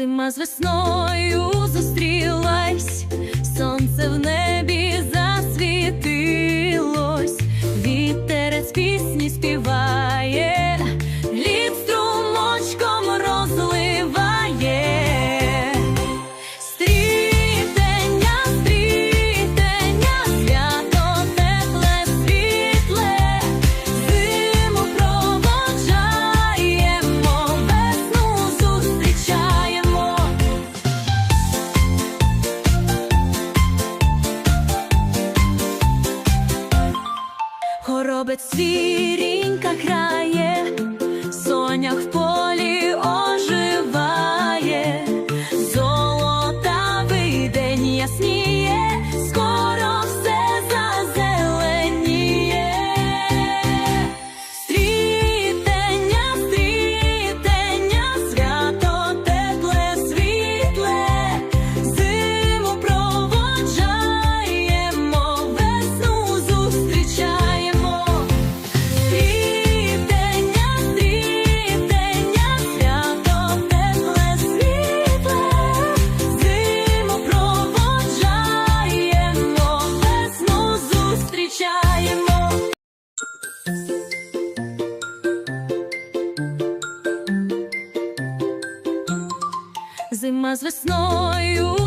Зима з весною зустрілась, сонце в небі засвітилось, вітерець пісні співає, Горобець свірінька крає, сонях в полі Зима з весною